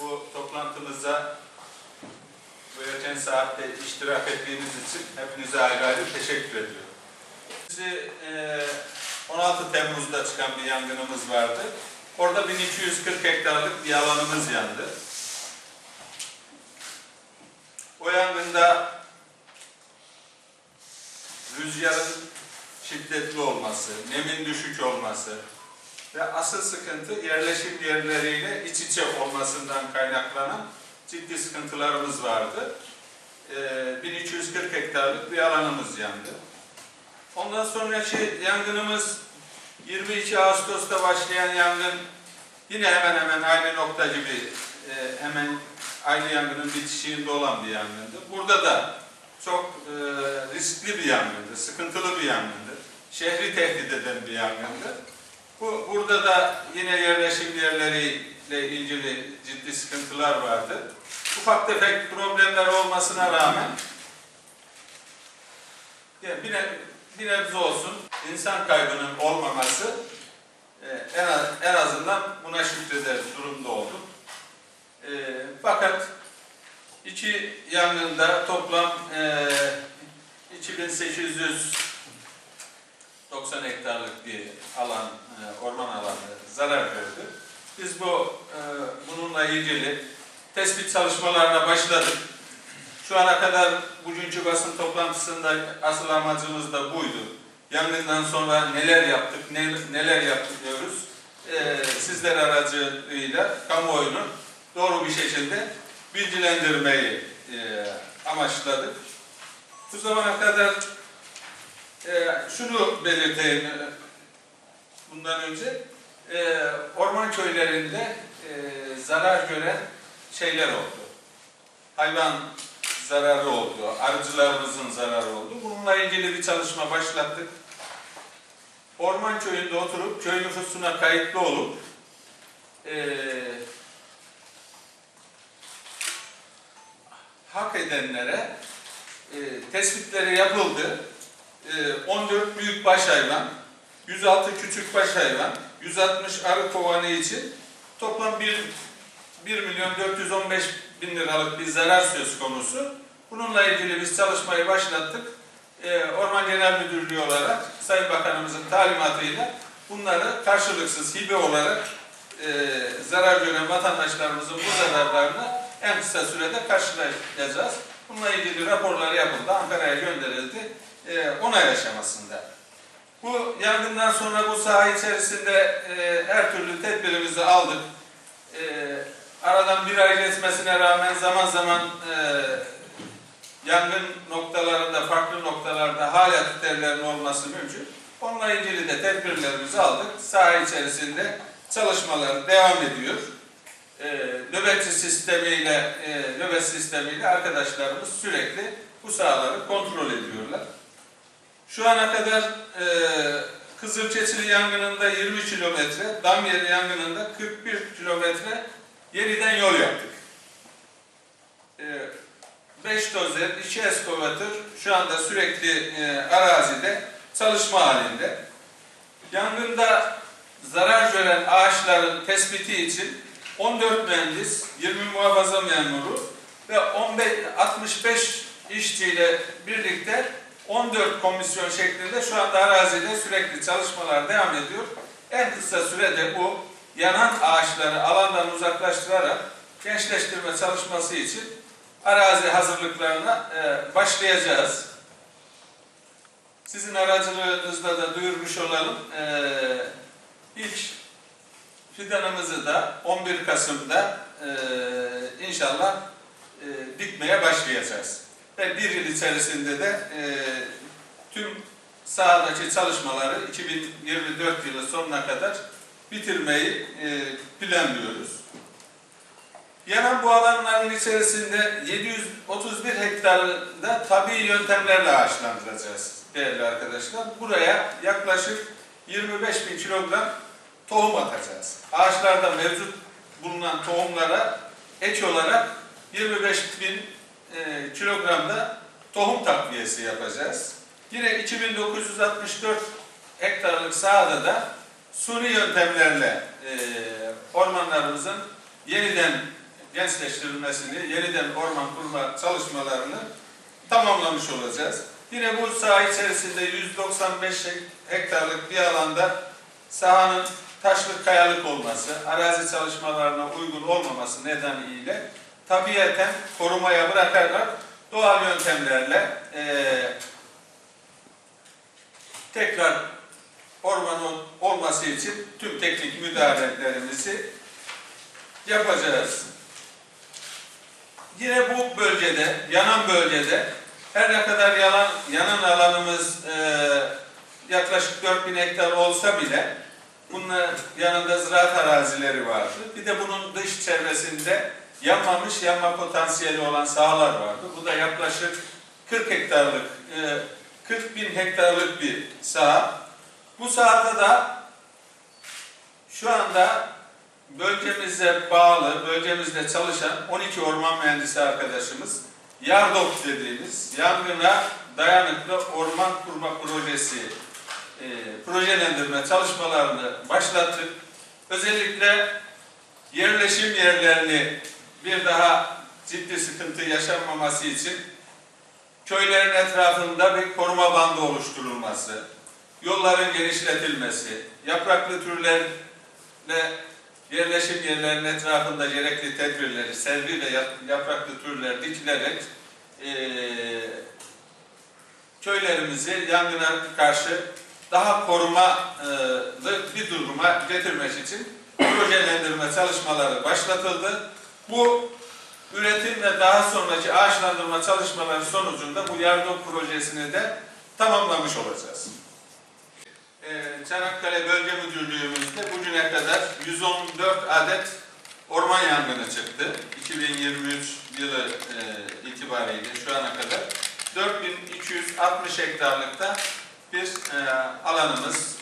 bu toplantımıza bu erken saatte iştirak ettiğiniz için hepinize ayrı ayrı teşekkür ediyorum. E, 16 Temmuz'da çıkan bir yangınımız vardı. Orada 1240 hektarlık bir alanımız yandı. O yangında rüzgarın şiddetli olması, nemin düşük olması, ve asıl sıkıntı yerleşim yerleriyle iç içe olmasından kaynaklanan ciddi sıkıntılarımız vardı. Ee, 1240 hektarlık bir alanımız yandı. Ondan sonraki yangınımız 22 Ağustos'ta başlayan yangın yine hemen hemen aynı nokta gibi e, hemen aynı yangının bitişiğinde olan bir yangındı. Burada da çok e, riskli bir yangındı, sıkıntılı bir yangındı. Şehri tehdit eden bir yangındı. Bu, burada da yine yerleşim yerleriyle ilgili ciddi sıkıntılar vardı. Ufak tefek problemler olmasına rağmen yani bir, ne- bir nebze olsun insan kaybının olmaması e, en, az, en azından buna şükreder durumda olduk. E, fakat iki yangında toplam e, 2800 90 hektarlık bir alan, e, orman alanı zarar gördü. Biz bu e, bununla ilgili tespit çalışmalarına başladık. Şu ana kadar bugünkü basın toplantısında asıl amacımız da buydu. Yangından sonra neler yaptık, ne- neler yaptık diyoruz. E, sizler aracılığıyla kamuoyunu doğru bir şekilde bilgilendirmeyi amaçladık. Bu zamana kadar ee, şunu belirteyim e, bundan önce. Ee, orman köylerinde e, zarar gören şeyler oldu. Hayvan zararı oldu, arıcılarımızın zararı oldu. Bununla ilgili bir çalışma başlattık. Orman köyünde oturup köy nüfusuna kayıtlı olup e, hak edenlere e, tespitleri yapıldı. Ee, 14 büyük baş hayvan, 106 küçük baş hayvan, 160 arı kovanı için toplam 1, 1 milyon 415 bin liralık bir zarar söz konusu. Bununla ilgili biz çalışmayı başlattık. Ee, Orman Genel Müdürlüğü olarak Sayın Bakanımızın talimatıyla bunları karşılıksız hibe olarak e, zarar gören vatandaşlarımızın bu zararlarını en kısa sürede karşılayacağız. Bununla ilgili raporlar yapıldı, Ankara'ya gönderildi e, onay aşamasında. Bu yangından sonra bu saha içerisinde e, her türlü tedbirimizi aldık. E, aradan bir ay geçmesine rağmen zaman zaman e, yangın noktalarında, farklı noktalarda hala tüterlerin olması mümkün. Onunla ilgili de tedbirlerimizi aldık. Saha içerisinde çalışmalar devam ediyor. E, nöbetçi sistemiyle, e, nöbet sistemiyle arkadaşlarımız sürekli bu sahaları kontrol ediyorlar. Şu ana kadar e, Kızılçeçili yangınında 20 kilometre, Damyeri yangınında 41 kilometre yeniden yol yaptık. 5 dozer, 2 eskovatör şu anda sürekli e, arazide çalışma halinde. Yangında zarar gören ağaçların tespiti için 14 mühendis, 20 muhafaza memuru ve 15, 65 işçiyle birlikte 14 komisyon şeklinde şu anda arazide sürekli çalışmalar devam ediyor. En kısa sürede bu yanan ağaçları alandan uzaklaştırarak gençleştirme çalışması için arazi hazırlıklarına e, başlayacağız. Sizin aracılığınızla da duyurmuş olalım. E, ilk fidanımızı da 11 Kasım'da e, inşallah e, dikmeye başlayacağız ve bir yıl içerisinde de e, tüm sahadaki çalışmaları 2024 yılı sonuna kadar bitirmeyi e, planlıyoruz. Yanan bu alanların içerisinde 731 hektarda tabi yöntemlerle ağaçlandıracağız değerli arkadaşlar. Buraya yaklaşık 25 bin kilogram tohum atacağız. Ağaçlarda mevcut bulunan tohumlara ek olarak 25 bin e, kilogramda tohum takviyesi yapacağız. Yine 2964 hektarlık sahada da suni yöntemlerle e, ormanlarımızın yeniden gençleştirilmesini, yeniden orman kurma çalışmalarını tamamlamış olacağız. Yine bu saha içerisinde 195 hektarlık bir alanda sahanın taşlık kayalık olması, arazi çalışmalarına uygun olmaması nedeniyle tabiaten korumaya bırakarak doğal yöntemlerle eee, tekrar orman ol- olması için tüm teknik müdahalelerimizi yapacağız. Yine bu bölgede, yanan bölgede her ne kadar yalan, yanan alanımız eee, yaklaşık 4000 hektar olsa bile bunun yanında ziraat arazileri vardı. Bir de bunun dış çevresinde yanmamış, yanma potansiyeli olan sahalar vardı. Bu da yaklaşık 40 hektarlık, eee, 40 bin hektarlık bir saha. Bu sahada da şu anda bölgemize bağlı, bölgemizde çalışan 12 orman mühendisi arkadaşımız YARDOP dediğimiz yangına dayanıklı orman kurma projesi e, projelendirme çalışmalarını başlattık. Özellikle yerleşim yerlerini bir daha ciddi sıkıntı yaşanmaması için köylerin etrafında bir koruma bandı oluşturulması, yolların genişletilmesi, yapraklı türlerle yerleşim yerlerinin etrafında gerekli tedbirleri, servi ve yap- yapraklı türler dikilerek eee köylerimizi yangına karşı daha korumalı bir duruma getirmek için projelendirme çalışmaları başlatıldı. Bu üretim ve daha sonraki ağaçlandırma çalışmaları sonucunda bu yardım projesini de tamamlamış olacağız. Ee, Çanakkale Bölge Müdürlüğümüzde bugüne kadar 114 adet orman yangını çıktı. 2023 yılı e, itibariyle şu ana kadar 4260 hektarlıkta bir e, alanımız